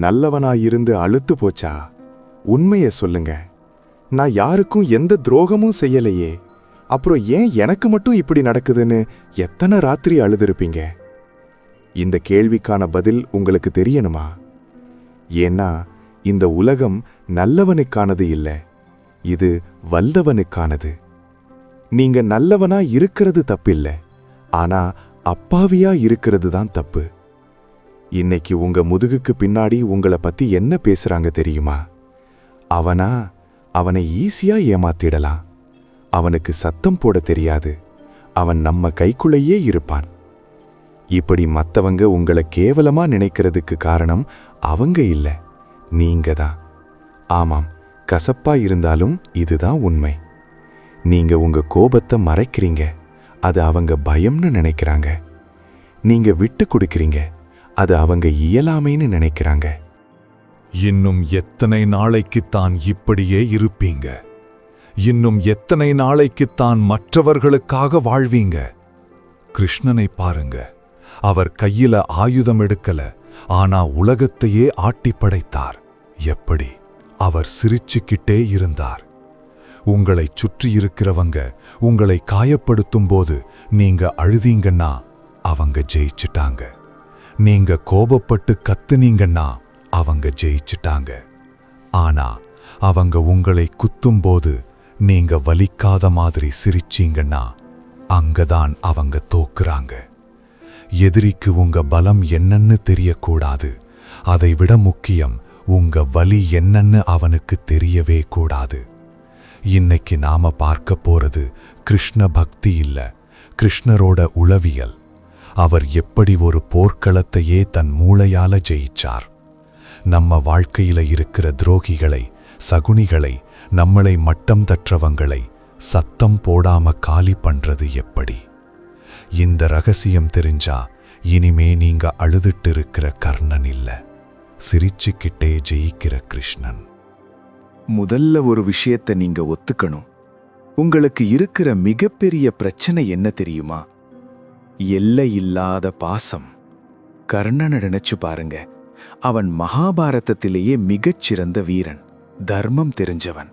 நல்லவனாயிருந்து அழுத்து போச்சா? உண்மையை சொல்லுங்க. நான் யாருக்கும் எந்த துரோகமும் செய்யலையே. அப்புறம் ஏன் எனக்கு மட்டும் இப்படி நடக்குதுன்னு எத்தனை ராத்திரி அழுதுருப்பீங்க? இந்த கேள்விக்கான பதில் உங்களுக்கு தெரியணுமா? ஏன்னா இந்த உலகம் நல்லவனுக்கானது இல்லை. இது வல்லவனுக்கானது. நீங்க நல்லவனா இருக்கிறது தப்பில்ல. ஆனா அப்பாவியா இருக்கிறது தான் தப்பு. இன்னைக்கு உங்க முதுகுக்கு பின்னாடி உங்களை பத்தி என்ன பேசுறாங்க தெரியுமா? அவனா அவனை ஈஸியா ஏமாத்திடலாம். அவனுக்கு சத்தம் போட தெரியாது. அவன் நம்ம கைக்குள்ளேயே இருப்பான். இப்படி மத்தவங்க உங்களை கேவலமா நினைக்கிறதுக்கு காரணம் அவங்க இல்ல. நீங்க தான். ஆமாம் கசப்பா இருந்தாலும் இதுதான் உண்மை. நீங்க உங்க கோபத்தை மறைக்கிறீங்க. அது அவங்க பயம்னு நினைக்கிறாங்க. நீங்க விட்டு கொடுக்குறீங்க. அது அவங்க இயலாமைன்னு நினைக்கிறாங்க. இன்னும் எத்தனை நாளைக்குத்தான் இப்படியே இருப்பீங்க? இன்னும் எத்தனை நாளைக்குத்தான் மற்றவர்களுக்காக வாழ்வீங்க? கிருஷ்ணனை பாருங்க. அவர் கையில ஆயுதம் எடுக்கல ஆனா உலகத்தையே ஆட்டி படைத்தார். எப்படி? அவர் சிரிச்சுக்கிட்டே இருந்தார். உங்களைச் சுற்றி இருக்கிறவங்க உங்களை காயப்படுத்தும் போது நீங்க அழுதீங்கன்னா அவங்க ஜெயிச்சிட்டாங்க. நீங்க கோபப்பட்டு கத்துனீங்கன்னா அவங்க ஜெயிச்சிட்டாங்க. ஆனா அவங்க உங்களை குத்தும்போது நீங்க வலிக்காத மாதிரி சிரிச்சீங்கன்னா அங்கதான் அவங்க தோக்குறாங்க. எதிரிக்கு உங்க பலம் என்னன்னு தெரியக்கூடாது. அதை விட முக்கியம் உங்க வலி என்னன்னு அவனுக்கு தெரியவே கூடாது. இன்னைக்கு நாம பார்க்க போறது கிருஷ்ண பக்தி இல்ல கிருஷ்ணரோட உளவியல். அவர் எப்படி ஒரு போர்க்களத்தையே தன் மூளையால ஜெயிச்சார். நம்ம வாழ்க்கையில இருக்கிற துரோகிகளை சகுனிகளை நம்மளை மட்டம் தற்றவங்களை சத்தம் போடாம காலி பண்றது எப்படி? இந்த ரகசியம் தெரிஞ்சா இனிமே நீங்க அழுதுட்டு இருக்கிற கர்ணன் இல்ல. சிரிச்சுக்கிட்டே ஜெயிக்கிற கிருஷ்ணன். முதல்ல ஒரு விஷயத்தை நீங்க ஒத்துக்கணும். உங்களுக்கு இருக்கிற மிகப்பெரிய பிரச்சனை என்ன தெரியுமா? எல்லை இல்லாத பாசம். கர்ணனை நினைச்சு பாருங்க. அவன் மகாபாரதத்திலேயே மிகச்சிறந்த வீரன். தர்மம் தெரிஞ்சவன்.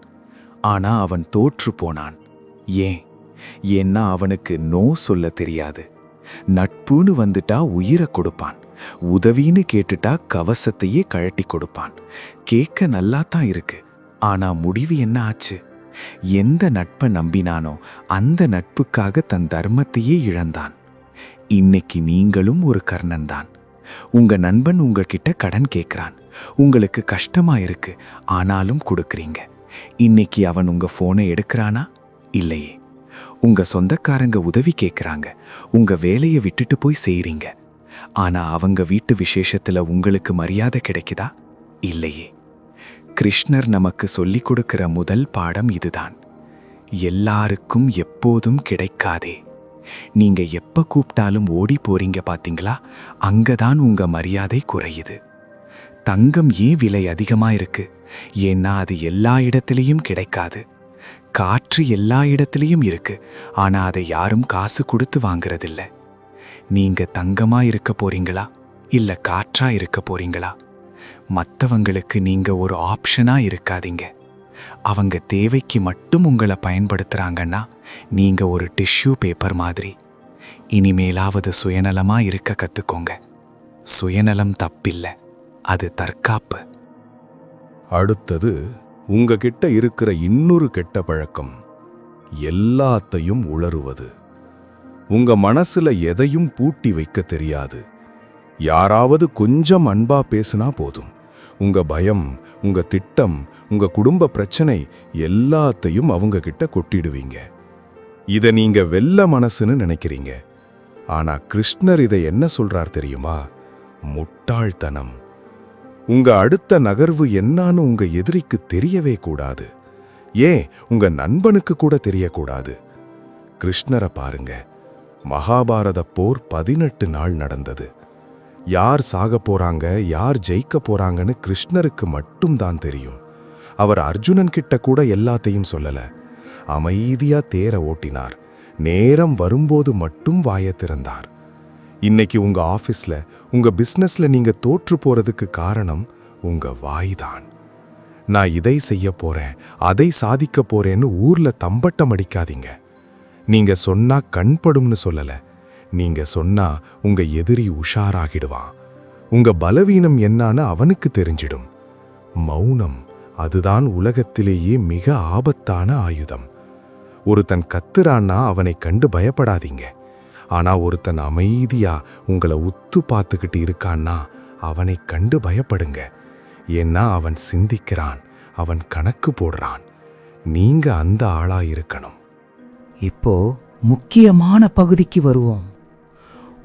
ஆனா அவன் தோற்று போனான். ஏன்? ஏன்னா அவனுக்கு நோ சொல்ல தெரியாது. நட்புன்னு வந்துட்டா உயிரை கொடுப்பான். உதவின்னு கேட்டுட்டா கவசத்தையே கழட்டி கொடுப்பான். கேட்க நல்லா தான் இருக்கு. ஆனா முடிவு என்ன ஆச்சு? எந்த நட்பை நம்பினானோ அந்த நட்புக்காக தன் தர்மத்தையே இழந்தான். இன்னைக்கு நீங்களும் ஒரு கர்ணன் தான் உங்க நண்பன் உங்ககிட்ட கடன் கேட்கிறான் உங்களுக்கு கஷ்டமா இருக்கு ஆனாலும் கொடுக்குறீங்க. இன்னைக்கு அவன் உங்க போனை எடுக்கிறானா? இல்லையே. உங்க சொந்தக்காரங்க உதவி கேட்குறாங்க உங்க வேலையை விட்டுட்டு போய் செய்யறீங்க ஆனா அவங்க வீட்டு விசேஷத்துல உங்களுக்கு மரியாதை கிடைக்குதா? இல்லையே. கிருஷ்ணர் நமக்கு சொல்லிக் கொடுக்கிற முதல் பாடம் இதுதான். எல்லாருக்கும் எப்போதும் கிடைக்காதே. நீங்க எப்ப கூப்பிட்டாலும் ஓடி போறீங்க பாத்தீங்களா? அங்கதான் உங்க மரியாதை குறையுது. தங்கம் ஏன் விலை அதிகமா இருக்கு? ஏன்னா அது எல்லா இடத்துலயும் கிடைக்காது. காற்று எல்லா இடத்துலயும் இருக்கு. ஆனா அதை யாரும் காசு கொடுத்து வாங்குறதில்ல. நீங்க தங்கமா இருக்க போறீங்களா? இல்ல காற்றா இருக்க போறீங்களா? மத்தவங்களுக்கு நீங்க ஒரு ஆப்ஷனா இருக்காதீங்க. அவங்க தேவைக்கு மட்டும் உங்களை பயன்படுத்துகிறாங்கன்னா நீங்கள் ஒரு டிஷ்யூ பேப்பர் மாதிரி. இனிமேலாவது சுயநலமாக இருக்க கற்றுக்கோங்க சுயநலம் தப்பில்லை. அது தற்காப்பு. அடுத்தது உங்ககிட்ட இருக்கிற இன்னொரு கெட்ட பழக்கம் எல்லாத்தையும் உளறுவது. உங்க மனசுல எதையும் பூட்டி வைக்க தெரியாது. யாராவது கொஞ்சம் அன்பா பேசினா போதும். உங்க பயம் உங்க திட்டம் உங்க குடும்ப பிரச்சனை எல்லாத்தையும் அவங்க கிட்ட கொட்டிடுவீங்க. இதை நீங்க வெல்ல மனசுன்னு நினைக்கிறீங்க. ஆனா கிருஷ்ணர் இதை என்ன சொல்றார் தெரியுமா? முட்டாள்தனம். உங்க அடுத்த நகர்வு என்னான்னு உங்க எதிரிக்கு தெரியவே கூடாது. ஏன்? உங்க நண்பனுக்கு கூட தெரியக்கூடாது. கிருஷ்ணரை பாருங்க. மகாபாரத போர் பதினெட்டு நாள் நடந்தது. யார் சாக போறாங்க யார் ஜெயிக்க போறாங்கன்னு கிருஷ்ணருக்கு மட்டும்தான் தெரியும். அவர் அர்ஜுனன் கிட்ட கூட எல்லாத்தையும் சொல்லல. அமைதியா தேர ஓட்டினார். நேரம் வரும்போது மட்டும் வாய திறந்தார். இன்னைக்கு உங்க ஆபீஸ்ல உங்க பிசினஸ்ல நீங்க தோற்று போறதுக்கு காரணம் உங்க வாய்தான். நான் இதை செய்ய போறேன் அதை சாதிக்க போறேன்னு ஊர்ல தம்பட்டம் அடிக்காதீங்க. நீங்க சொன்னா கண்படும்னு சொல்லலை. நீங்க சொன்னா உங்க எதிரி உஷாராகிடுவான். உங்க பலவீனம் என்னான்னு அவனுக்கு தெரிஞ்சிடும். மௌனம் அதுதான் உலகத்திலேயே மிக ஆபத்தான ஆயுதம். ஒருத்தன் கத்துறான்னா அவனை கண்டு பயப்படாதீங்க. ஆனா ஒருத்தன் அமைதியா உங்களை உத்து பார்த்துக்கிட்டு இருக்கான்னா அவனை கண்டு பயப்படுங்க. ஏன்னா அவன் சிந்திக்கிறான் அவன் கணக்கு போடுறான். நீங்க அந்த ஆளா இருக்கணும். இப்போ முக்கியமான பகுதிக்கு வருவோம்.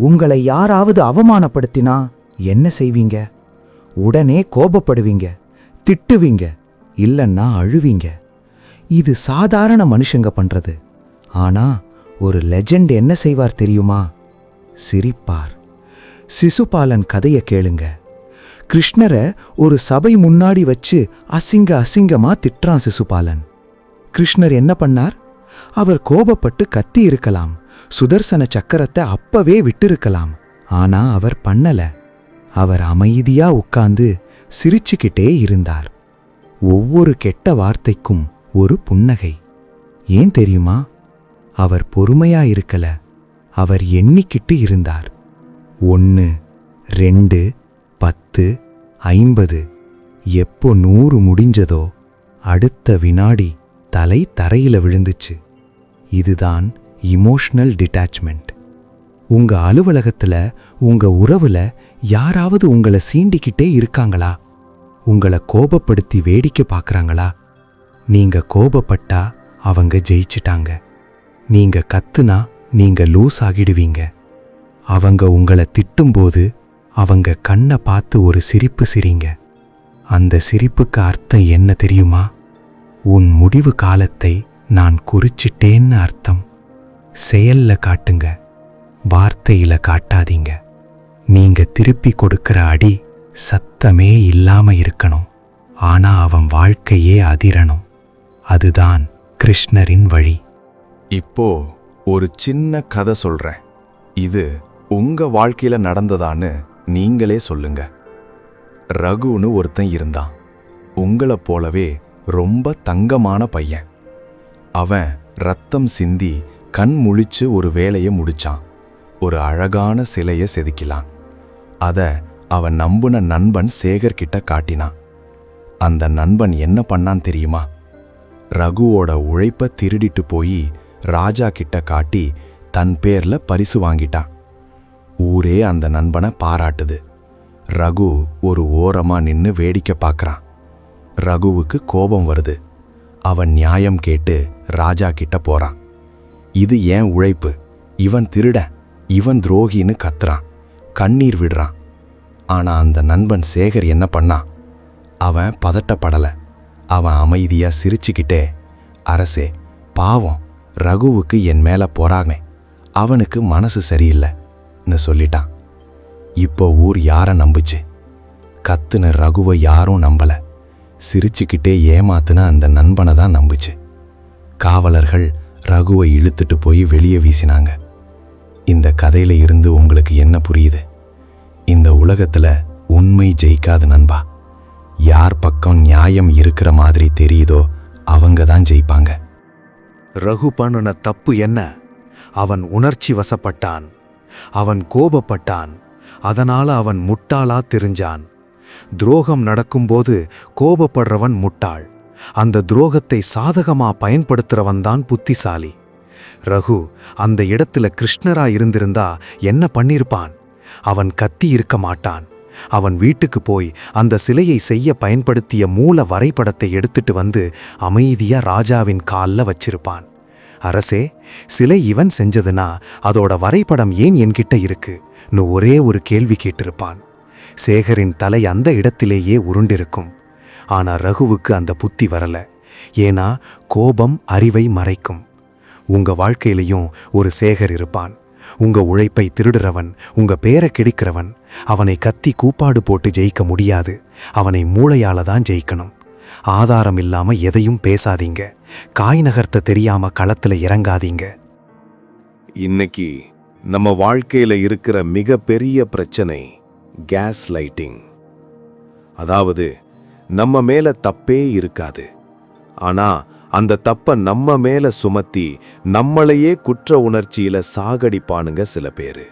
உங்களை யாராவது அவமானப்படுத்தினா என்ன செய்வீங்க? உடனே கோபப்படுவீங்க திட்டுவீங்க இல்லைன்னா அழுவீங்க. இது சாதாரண மனுஷங்க பண்றது. ஆனா ஒரு லெஜெண்ட் என்ன செய்வார் தெரியுமா? சிரிப்பார். சிசுபாலன் கதையை கேளுங்க. கிருஷ்ணரை ஒரு சபை முன்னாடி வச்சு அசிங்க அசிங்கமா திட்டுறான் சிசுபாலன். கிருஷ்ணர் என்ன பண்ணார்? அவர் கோபப்பட்டு கத்தி இருக்கலாம். சுதர்சன சக்கரத்தை அப்பவே விட்டிருக்கலாம். ஆனா அவர் பண்ணல. அவர் அமைதியா உட்கார்ந்து சிரிச்சுக்கிட்டே இருந்தார். ஒவ்வொரு கெட்ட வார்த்தைக்கும் ஒரு புன்னகை. ஏன் தெரியுமா? அவர் பொறுமையா இருக்கல. அவர் எண்ணிக்கிட்டு இருந்தார். ஒன்று ரெண்டு பத்து ஐம்பது. எப்போ நூறு முடிஞ்சதோ அடுத்த வினாடி தலை தரையில விழுந்துச்சு. இதுதான் இமோஷனல் டிட்டாச்மெண்ட் உங்க அலுவலகத்துல உங்க உறவுல யாராவது உங்களை சீண்டிக்கிட்டே இருக்காங்களா? உங்களை கோபப்படுத்தி வேடிக்கை பார்க்கறாங்களா நீங்க கோபப்பட்டா அவங்க ஜெயிச்சிட்டாங்க. நீங்க கத்துனா நீங்க லூஸ் ஆகிடுவீங்க. அவங்க உங்களை திட்டும்போது அவங்க கண்ணை பார்த்து ஒரு சிரிப்பு சிரிங்க. அந்த சிரிப்புக்கு அர்த்தம் என்ன தெரியுமா? உன் முடிவு காலத்தை நான் குறிச்சிட்டேன்னு அர்த்தம். செயல்ல காட்டுங்க வார்த்தையில காட்டாதீங்க. நீங்க திருப்பி கொடுக்கிற அடி சத்தமே இல்லாம இருக்கணும். ஆனா அவன் வாழ்க்கையே அதிரணும். அதுதான் கிருஷ்ணரின் வழி. இப்போ ஒரு சின்ன கதை சொல்றேன். இது உங்க வாழ்க்கையில நடந்ததான்னு நீங்களே சொல்லுங்க. ரகுன்னு ஒருத்தன் இருந்தான். உங்களை போலவே ரொம்ப தங்கமான பையன். அவன் ரத்தம் சிந்தி கண் முழிச்சு ஒரு வேலையை முடிச்சான். ஒரு அழகான சிலையை செதுக்கிலான் அதை அவன் நம்புன நண்பன் சேகர் கிட்ட காட்டினான். அந்த நண்பன் என்ன பண்ணான் தெரியுமா? ரகுவோட உழைப்பை திருடிட்டு போய் ராஜா கிட்ட காட்டி தன் பேர்ல பரிசு வாங்கிட்டான். ஊரே அந்த நண்பனை பாராட்டுது. ரகு ஒரு ஓரமா நின்னு வேடிக்கை பார்க்கறான் ரகுவுக்கு கோபம் வருது. அவன் நியாயம் கேட்டு ராஜா கிட்ட போறான். இது ஏன் உழைப்பு? இவன் திருடன் இவன் துரோகின்னு கத்துறான். கண்ணீர் விடுறான். ஆனால் அந்த நண்பன் சேகர் என்ன பண்ணான் அவன் பதட்டப்படல. அவன் அமைதியாக சிரிச்சுக்கிட்டே அரசே பாவம் ரகுவுக்கு என் மேலே பொறாமை. அவனுக்கு மனசு சரியில்லைன்னு சொல்லிட்டான். இப்போ ஊர் யாரை நம்புச்சு? கத்துன ரகுவை யாரும் நம்பலை. சிரிச்சுக்கிட்டே ஏமாத்துன அந்த நண்பனை தான் நம்புச்சு. காவலர்கள் ரகுவை இழுத்துட்டு போய் வெளியே வீசினாங்க. இந்த கதையில இருந்து உங்களுக்கு என்ன புரியுது? இந்த உலகத்துல உண்மை ஜெயிக்காது நண்பா. யார் பக்கம் நியாயம் இருக்கிற மாதிரி தெரியுதோ அவங்க தான் ஜெயிப்பாங்க. ரகு பண்ணுன தப்பு என்ன? அவன் உணர்ச்சி வசப்பட்டான். அவன் கோபப்பட்டான். அதனால அவன் முட்டாளா தெரிஞ்சான். துரோகம் நடக்கும்போது கோபப்படுறவன் முட்டாள். அந்த துரோகத்தை சாதகமா பயன்படுத்துறவன் தான் புத்திசாலி. ரகு அந்த இடத்துல கிருஷ்ணரா இருந்திருந்தா என்ன பண்ணிருப்பான்? அவன் கத்தி இருக்க மாட்டான். அவன் வீட்டுக்கு போய் அந்த சிலையை செய்ய பயன்படுத்திய மூல வரைபடத்தை எடுத்துட்டு வந்து அமைதியா ராஜாவின் கால்ல வச்சிருப்பான். அரசே சிலை இவன் செஞ்சதுனா அதோட வரைபடம் ஏன் என்கிட்ட இருக்குன்னு ஒரே ஒரு கேள்வி கேட்டிருப்பான். சேகரின் தலை அந்த இடத்திலேயே உருண்டிருக்கும். ஆனா ரகுவுக்கு அந்த புத்தி வரல. ஏன்னா கோபம் அறிவை மறைக்கும். உங்க வாழ்க்கையிலையும் ஒரு சேகர் இருப்பான். உங்க உழைப்பை திருடுறவன் உங்க பேரை கெடுக்கிறவன் அவனை கத்தி கூப்பாடு போட்டு ஜெயிக்க முடியாது. அவனை மூளையால தான் ஜெயிக்கணும். ஆதாரம் இல்லாம எதையும் பேசாதீங்க. காய் நகர்த்த தெரியாம களத்துல இறங்காதீங்க. இன்னைக்கு நம்ம வாழ்க்கையில இருக்கிற மிகப்பெரிய பிரச்சனை கேஸ் லைட்டிங். அதாவது நம்ம மேல தப்பே இருக்காது. ஆனா அந்த தப்ப நம்ம மேல சுமத்தி நம்மளையே குற்ற உணர்ச்சியில சாகடிப்பானுங்க சில பேரு.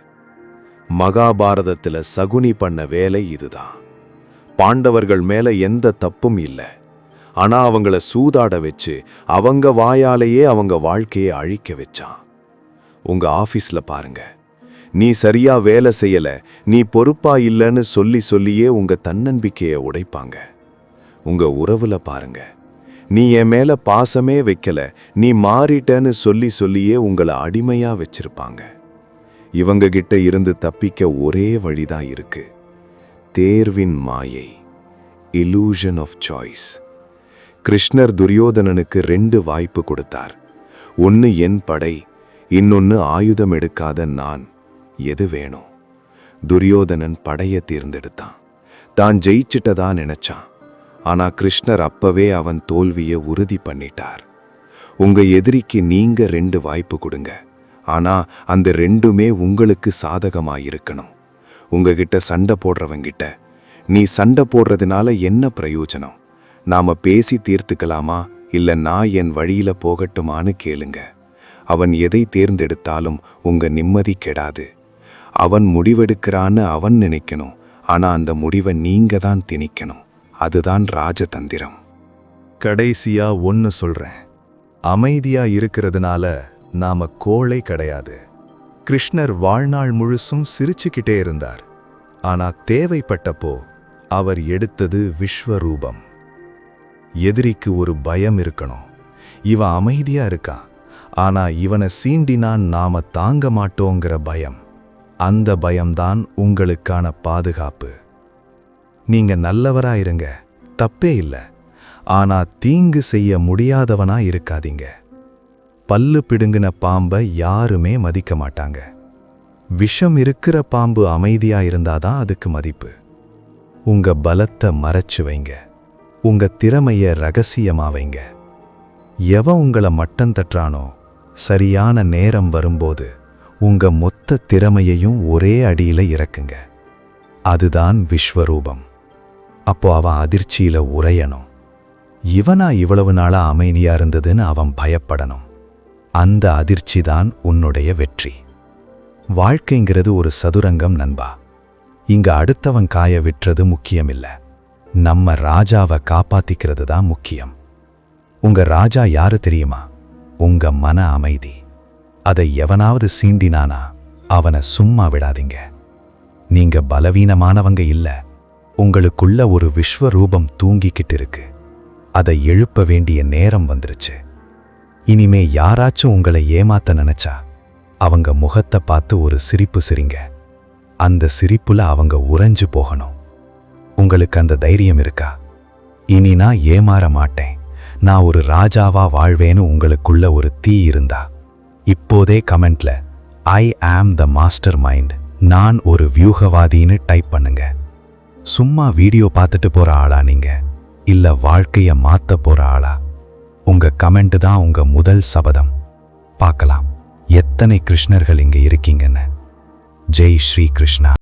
மகாபாரதத்துல சகுனி பண்ண வேலை இதுதான். பாண்டவர்கள் மேல எந்த தப்பும் இல்லை. ஆனா அவங்கள சூதாட வச்சு அவங்க வாயாலேயே அவங்க வாழ்க்கையை அழிக்க வச்சான். உங்க ஆபீஸ்ல பாருங்க. நீ சரியா வேலை செய்யல நீ பொறுப்பா இல்லைன்னு சொல்லி சொல்லியே உங்க தன்னம்பிக்கையை உடைப்பாங்க. உங்க உறவுல பாருங்க. நீ என் மேல பாசமே வைக்கல. நீ மாறிட்டேன்னு சொல்லி சொல்லியே உங்களை அடிமையா வச்சிருப்பாங்க. இவங்க கிட்ட இருந்து தப்பிக்க ஒரே வழிதான் இருக்கு. தேர்வின் மாயை. இலூஷன் ஆஃப் சாய்ஸ் கிருஷ்ணர் துரியோதனனுக்கு ரெண்டு வாய்ப்பு கொடுத்தார். ஒன்று என் படை. இன்னொன்னு ஆயுதம் எடுக்காத நான். எது வேணும்? துரியோதனன் படையை தேர்ந்தெடுத்தான். தான் ஜெயிச்சிட்டதா நினைச்சான். ஆனா கிருஷ்ணர் அப்பவே அவன் தோல்வியை உறுதி பண்ணிட்டார். உங்க எதிரிக்கு நீங்க ரெண்டு வாய்ப்பு கொடுங்க. ஆனா அந்த ரெண்டுமே உங்களுக்கு சாதகமா இருக்கணும் உங்ககிட்ட சண்டை போடுறவங்கிட்ட நீ சண்டை போடுறதுனால என்ன பிரயோஜனம்? நாம பேசி தீர்த்துக்கலாமா? இல்ல நான் என் வழியில போகட்டுமான்னு கேளுங்க. அவன் எதை தேர்ந்தெடுத்தாலும் உங்க நிம்மதி கெடாது. அவன் முடிவெடுக்கிறான்னு அவன் நினைக்கணும். ஆனா அந்த முடிவை நீங்க தான் திணிக்கணும். அதுதான் ராஜதந்திரம். கடைசியா ஒன்னு சொல்றேன். அமைதியா இருக்கிறதுனால நாம கோழை கிடையாது. கிருஷ்ணர் வாழ்நாள் முழுசும் சிரிச்சுக்கிட்டே இருந்தார். ஆனா தேவைப்பட்டப்போ அவர் எடுத்தது விஸ்வரூபம். எதிரிக்கு ஒரு பயம் இருக்கணும். இவன் அமைதியா இருக்கான். ஆனா இவனை சீண்டினான் நாம தாங்க மாட்டோங்கிற பயம். அந்த பயம்தான் உங்களுக்கான பாதுகாப்பு. நீங்க நல்லவரா இருங்க தப்பே இல்லை. ஆனா தீங்கு செய்ய முடியாதவனா இருக்காதீங்க. பல்லு பிடுங்கின பாம்பை யாருமே மதிக்க மாட்டாங்க. விஷம் இருக்கிற பாம்பு அமைதியா இருந்தாதான் அதுக்கு மதிப்பு. உங்க பலத்தை மறைச்சு வைங்க. உங்க திறமைய ரகசியமா வைங்க. எவன் உங்களை மட்டம் தட்டுறானோ சரியான நேரம் வரும்போது உங்க மொத்த திறமையையும் ஒரே அடியில இறக்குங்க. அதுதான் விஸ்வரூபம். அப்போ அவன் அதிர்ச்சியில உறையணும். இவனா இவ்வளவு நாளா அமைதியா இருந்ததுன்னு அவன் பயப்படணும். அந்த அதிர்ச்சி தான் உன்னுடைய வெற்றி. வாழ்க்கைங்கிறது ஒரு சதுரங்கம் நண்பா. இங்க அடுத்தவன் காய விட்டுறது முக்கியமில்ல. நம்ம ராஜாவை காப்பாத்திக்கிறது தான் முக்கியம். உங்க ராஜா யாரு தெரியுமா? உங்க மன அமைதி. அதை எவனாவது சீண்டினானா அவனை சும்மா விடாதீங்க. நீங்க பலவீனமானவங்க இல்ல. உங்களுக்குள்ள ஒரு விஸ்வரூபம் தூங்கிக்கிட்டு இருக்கு அதை எழுப்ப வேண்டிய நேரம் வந்துருச்சு. இனிமே யாராச்சும் உங்களை ஏமாத்த நினைச்சா அவங்க முகத்தை பார்த்து ஒரு சிரிப்பு சிரிங்க. அந்த சிரிப்புல அவங்க உறைஞ்சு போகணும். உங்களுக்கு அந்த தைரியம் இருக்கா? இனி நான் ஏமாற மாட்டேன். நான் ஒரு ராஜாவா வாழ்வேன்னு உங்களுக்குள்ள ஒரு தீ இருந்தா. இப்போதே கமெண்ட்ல ஐ ஆம் த மாஸ்டர் மைண்ட் நான் ஒரு வியூகவாதின்னு டைப் பண்ணுங்க. சும்மா வீடியோ பார்த்துட்டு போற ஆளா நீங்க? இல்ல வாழ்க்கைய மாத்த போற ஆளா? உங்க கமெண்ட் தான் உங்க முதல் சபதம். பார்க்கலாம். எத்தனை கிருஷ்ணர்கள் இங்க இருக்கீங்கன்னு? ஜெய் ஸ்ரீ கிருஷ்ணா.